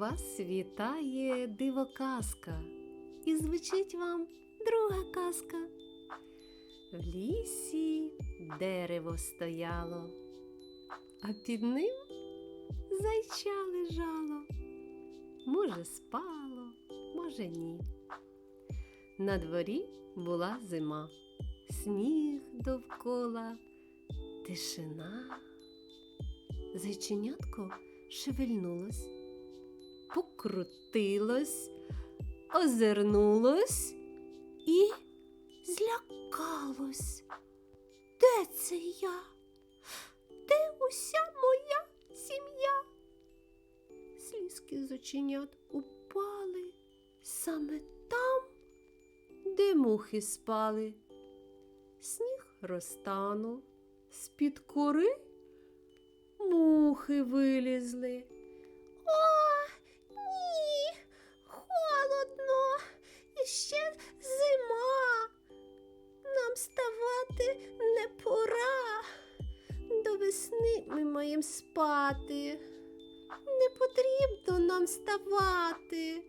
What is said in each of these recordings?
Вас вітає дивоказка і звучить вам друга казка. В лісі дерево стояло, а під ним зайча лежало. Може, спало, може, ні. На дворі була зима, сніг довкола, тишина. Зайченятко шевельнулось, покрутилось, озирнулось і злякалось. Де це я? Де уся моя сім'я? Слізки з оченят упали саме там, де мухи спали. Сніг розтанув, з-під кори мухи вилізли. Спати. Не потрібно нам вставати.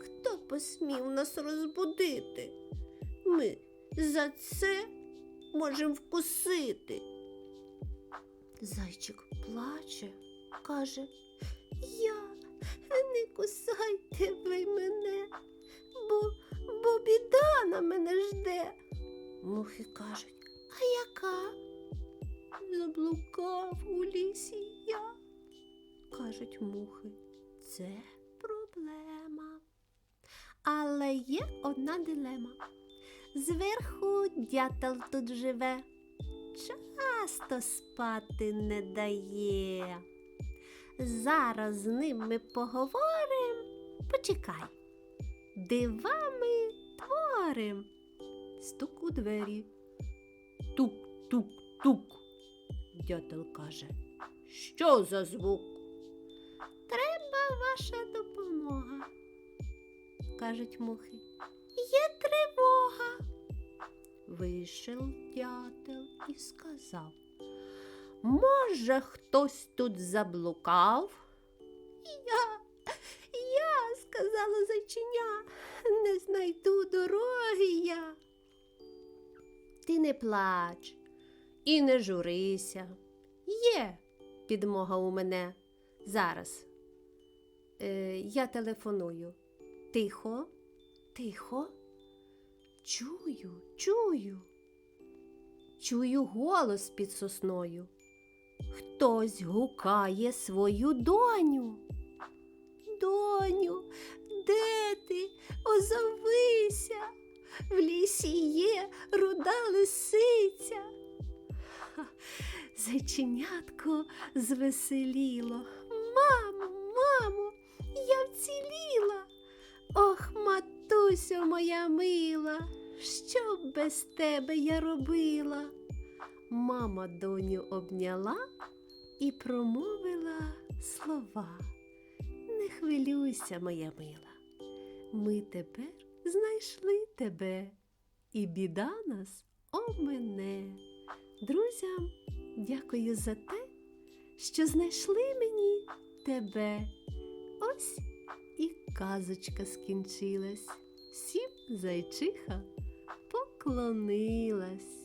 Хто посмів нас розбудити? Ми за це можемо вкусити. Зайчик плаче, каже, я не кусайте ви мене, бо, бо біда на мене жде. Мухи кажуть, а яка? Заблукав у лісі я. Кажуть мухи, це проблема. Але є одна дилема. Зверху дятел тут живе часто спати не дає. Зараз з ним ми поговорим. Почекай. Дивами творим. Стук у двері. Тук, тук, тук. Дятел каже. Що за звук? Треба ваша допомога, кажуть мухи. Є тривога. Вийшов дятел і сказав, може, хтось тут заблукав? Я, я, сказала зайчиня, не знайду дороги я. Ти не плач і не журися. Є підмога у мене зараз. Е, я телефоную. Тихо, тихо. Чую, чую. Чую голос під сосною. Хтось гукає свою доню. Доню, де ти? Озовися. В лісі є руда лисиця. Зайченятко звеселіло. Мамо, мамо, я вціліла. Ох, матусю моя мила, що б без тебе я робила? Мама доню обняла і промовила слова. Не хвилюйся, моя мила. Ми тепер знайшли тебе, і біда нас омене. Друзям, дякую за те, що знайшли мені тебе. Ось і казочка скінчилась. Всім зайчиха поклонилась.